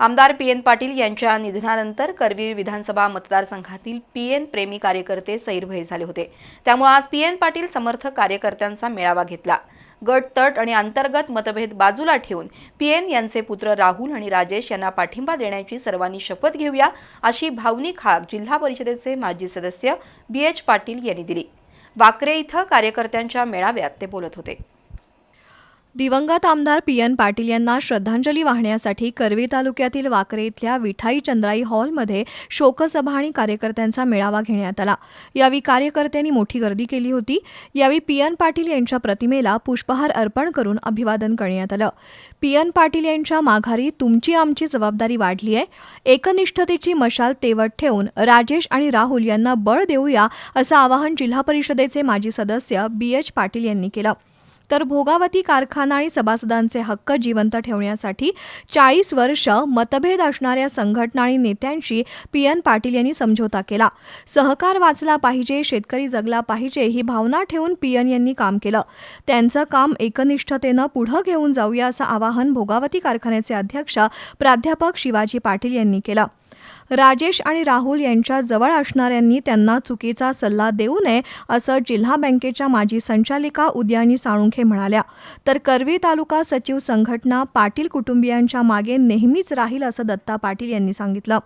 आमदार P N Patil यांच्या निधनानंतर करवीर विधानसभा मतदारसंघातील पी एन प्रेमी कार्यकर्ते सैरभैर झाले होते. त्यामुळे आज पी एन पाटील समर्थक कार्यकर्त्यांचा मेळावा घेतला. गट तट आणि अंतर्गत मतभेद बाजूला ठेवून पी एन यांचे पुत्र राहुल आणि राजेश यांना पाठिंबा देण्याची सर्वांनी शपथ घेऊया अशी भावनिक हाक जिल्हा परिषदेचे माजी सदस्य बी एच पाटील यांनी दिली. वाकरे इथं कार्यकर्त्यांच्या मेळाव्यात ते बोलत होते. दिवंगत आमदार पी एन पाटील यांना श्रद्धांजली वाहण्यासाठी करवी तालुक्यातील वाकरे इथल्या विठाई चंद्राई हॉलमध्ये शोकसभा आणि कार्यकर्त्यांचा मेळावा घेण्यात आला. यावेळी कार्यकर्त्यांनी मोठी गर्दी केली होती. यावेळी पी एन पाटील यांच्या प्रतिमेला पुष्पहार अर्पण करून अभिवादन करण्यात आलं. पी एन पाटील यांच्या माघारी तुमची आमची जबाबदारी वाढली आहे. एकनिष्ठतेची मशाल तेवट ठेवून राजेश आणि राहुल यांना बळ देऊया असं आवाहन जिल्हा परिषदेचे माजी सदस्य बी एच पाटील यांनी केलं. तर भोगावती कारखाना आणि सभासदांचे हक्क जिवंत ठेवण्यासाठी चाळीस वर्ष मतभेद असणाऱ्या संघटना आणि नेत्यांशी पी एन पाटील यांनी समझोता केला. सहकार वाचला पाहिजे शेतकरी जगला पाहिजे ही भावना ठेवून पी एन यांनी काम केलं. त्यांचं काम एकनिष्ठतेनं पुढं घेऊन जाऊया असं आवाहन भोगावती कारखान्याचे अध्यक्ष प्राध्यापक शिवाजी पाटील यांनी केलं. राजेश आणि राहुल यांच्या जवळ असणाऱ्यांनी त्यांना चुकीचा सल्ला देऊ नये असं जिल्हा बँकेच्या माजी संचालिका उद्यानी साळुंखे म्हणाल्या. तर करवी तालुका सचिव संघटना पाटील कुटुंबियांच्या मागे नेहमीच राहील असं दत्ता पाटील यांनी सांगितलं.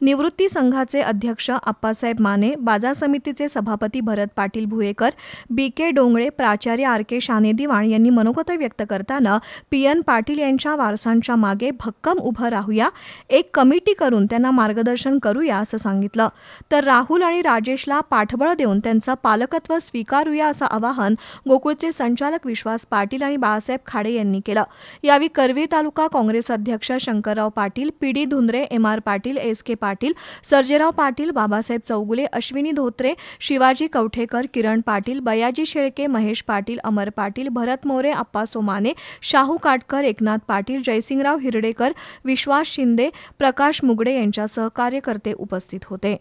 निवृत्ती संघाचे अध्यक्ष आप्पासाहेब माने बाजार समितीचे सभापती भरत पाटील भुयेकर बी के डोंगळे प्राचार्य आर के शाने दिवाण यांनी मनोगत व्यक्त करताना पी एन पाटील यांच्या वारसांच्या मागे भक्कम उभं राहूया एक कमिटी करून त्यांना मार्गदर्शन करूया असं सांगितलं. तर राहुल आणि राजेशला पाठबळ देऊन त्यांचं पालकत्व स्वीकारूया असं आवाहन गोकुळचे संचालक विश्वास पाटील आणि बाळासाहेब खाडे यांनी केलं. यावेळी करवीर तालुका काँग्रेस अध्यक्ष Shankarrao Patil P D Dhundre M R Patil S K Patil Sarjerao Patil Babasaheb Chougule Ashwini Dhotre Shivaji Kavathekar Kiran Patil Bayaji Shelke Mahesh Patil Amar Patil Bharat More Appa Somane Shahu Katkar Eknath Patil Jaysingrao Hiradekar Vishwas Shinde Prakash Mugade यांच्यासह कार्यकर्ते उपस्थित होते.